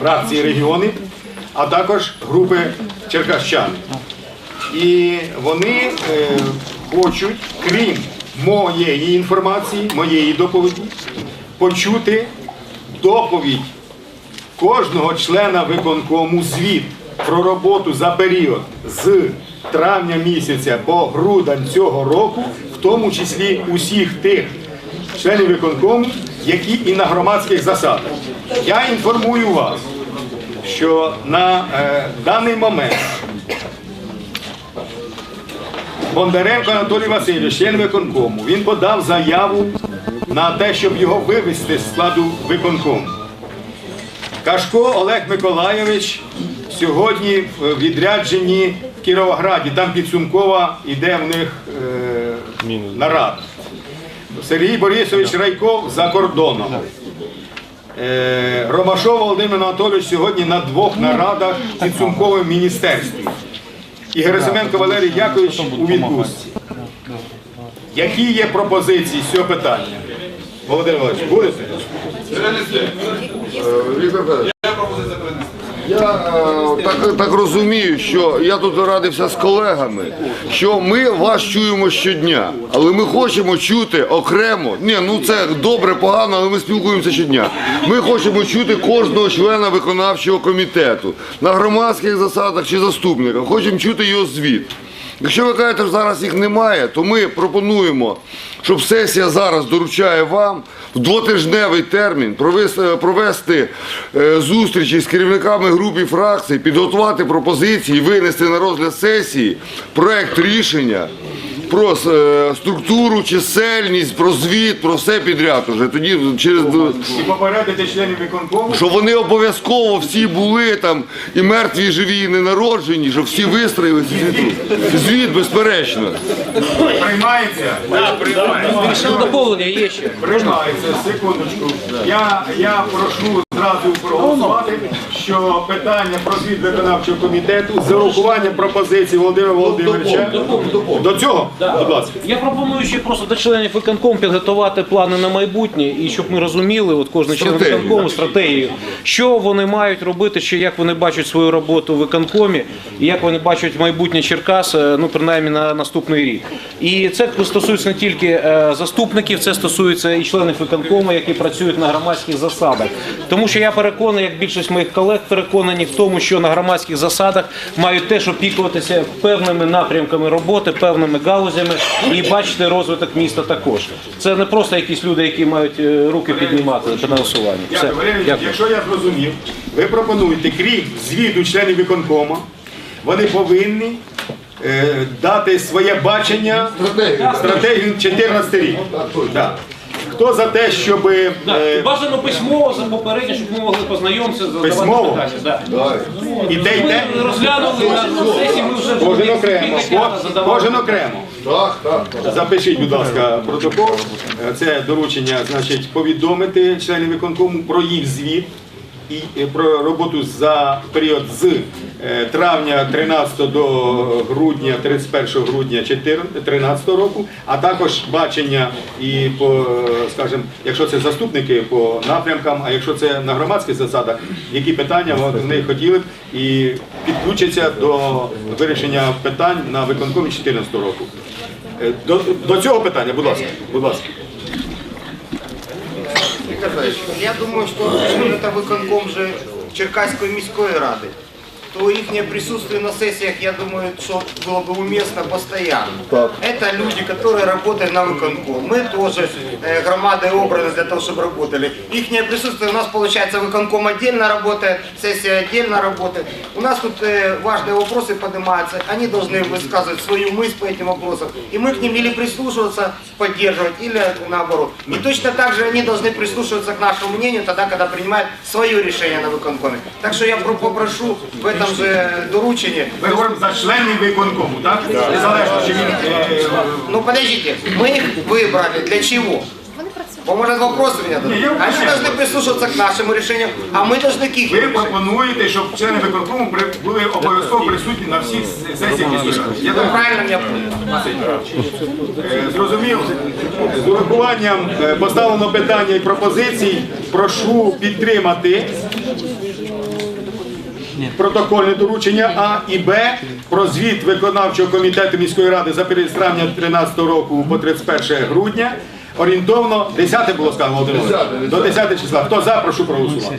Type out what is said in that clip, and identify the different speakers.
Speaker 1: фракції регіони, а також групи черкащани. І вони е, хочуть, крім моєї інформації, моєї доповіді, почути доповідь кожного члена виконкому звіт про роботу за період з травня місяця по грудень цього року, в тому числі усіх тих членів виконкому, які і на громадських засадах. Я інформую вас, що на е, даний момент Бондаренко Анатолій Васильович, член виконкому, він подав заяву на те, щоб його вивести з складу виконкому. Кашко Олег Миколайович сьогодні в відрядженні в Кіровограді. Там підсумкова іде в них е, нарада. Сергій Борисович Райков за кордоном. Е, Ромашов Володимир Анатолійович сьогодні на двох нарадах в підсумковому міністерстві. І Герасименко Валерій Якович у відпустці. Які є пропозиції з цього питання? Володимир Володимирович, будете?
Speaker 2: Віктор Федорович, Я е, так, так розумію, що я тут радився з колегами, що ми вас чуємо щодня, але ми хочемо чути окремо. Ні, ну це добре, погано, але ми спілкуємося щодня. Ми хочемо чути кожного члена виконавчого комітету на громадських засадах чи заступника. Хочемо чути його звіт. Якщо ви кажете, що зараз їх немає, то ми пропонуємо, щоб сесія зараз доручає вам в двотижневий термін провести, провести е, зустрічі з керівниками груп і фракцій, підготувати пропозиції, винести на розгляд сесії проект рішення про е, структуру, чисельність, про звіт, про все підряд. Уже тоді через
Speaker 1: І попередити членів виконкому,
Speaker 2: що вони обов'язково всі були там і мертві, і живі, і ненароджені, щоб всі вистроїли звіт. Звіт, безперечно.
Speaker 1: приймається? Так, приймається.
Speaker 3: Ще доповнення є ще.
Speaker 1: Приймається, секундочку. Я, я прошу зразу проголосувати, що питання про звіт виконавчого комітету з урахуванням пропозицій Володимира Володимировича. До цього, будь ласка.
Speaker 3: Я пропоную ще просто до членів виконкому підготувати плани на майбутнє, і щоб ми розуміли, от кожен член виконкому стратегію, що вони мають робити, що як вони бачать свою роботу в виконкомі, і як вони бачать майбутнє Черкас, е, ну принаймні на наступний рік. І це стосується не тільки е, заступників, це стосується і членів виконкому, які працюють на громадських засадах. Тому що я переконаний, як більшість моїх колег переконані в тому, що на громадських засадах мають теж опікуватися певними напрямками роботи, певними галузями і бачити розвиток міста також. Це не просто якісь люди, які мають е, руки піднімати при голосуванні. Все,
Speaker 1: Дякую. Якщо я зрозумів, ви пропонуєте, крім звіту членів виконкома, вони повинні е, дати своє бачення
Speaker 2: Стратегію.
Speaker 1: стратегію 14 рік. Хто за те, щоб е,
Speaker 3: Бажано письмово за попередньо, щоб ми могли познайомитися, задавати
Speaker 1: Письмово?
Speaker 3: питання. Да.
Speaker 1: і те, і те,
Speaker 3: Ми розглянули на сесії, ми вже
Speaker 1: кожен окремо, ко-
Speaker 3: задавали.
Speaker 1: кожен окремо.
Speaker 2: Так, так, так.
Speaker 1: Запишіть, будь ласка, протокол. Е, Це доручення, значить, повідомити членів виконкому про їх звіт і е, про роботу за період з е, травня 13 до грудня, 31 грудня 2013 року, а також бачення і по, е, скажімо, якщо це заступники по напрямкам, а якщо це на громадських засадах, які питання вони хотіли б і підключаться до вирішення питань на виконкомі 2014 року. До, до цього питання, будь ласка, будь ласка.
Speaker 4: Федорович, я думаю, що це виконком же Черкаської міської ради, то их присутствие на сессиях, я думаю, что было бы уместно постоянно. Это люди, которые работают на выконком. Мы тоже э, громадой обраны для того, чтобы работали. Их присутствие у нас, получается, выконком отдельно работает, сессия отдельно работает. У нас тут э, важные вопросы поднимаются, они должны высказывать свою мысль по этим вопросам. И мы к ним или прислушиваться, поддерживать, или наоборот. И точно так же они должны прислушиваться к нашему мнению тогда, когда принимают свое решение на выконкоме. Так что я про- попрошу в этом же доручении
Speaker 1: Ми говоримо за членів виконкому, так? Незалежно, чи він е,
Speaker 4: Ну подождите, мы их выбрали для чего?
Speaker 5: Вони працюють.
Speaker 4: Вам, может, вопросы у меня
Speaker 1: Не, я
Speaker 4: будут? Они
Speaker 1: уточняю.
Speaker 4: должны прислушиваться к нашему решению, а мы должны к их
Speaker 1: Ви
Speaker 4: решению.
Speaker 1: пропонуєте, щоб члени виконкому при- були обов'язково присутні на всіх с- сесіях міської ради. Я
Speaker 4: Вы
Speaker 1: так
Speaker 4: правильно меня поняли.
Speaker 1: Е, Зрозумів. З урахуванням е, поставлено питання і пропозицій. Прошу підтримати протокольне доручення А і Б про звіт виконавчого комітету міської ради за період з травня 2013 року по 31 грудня. Орієнтовно 10 було сказано Володимир. До 10 числа. Хто за, прошу проголосувати.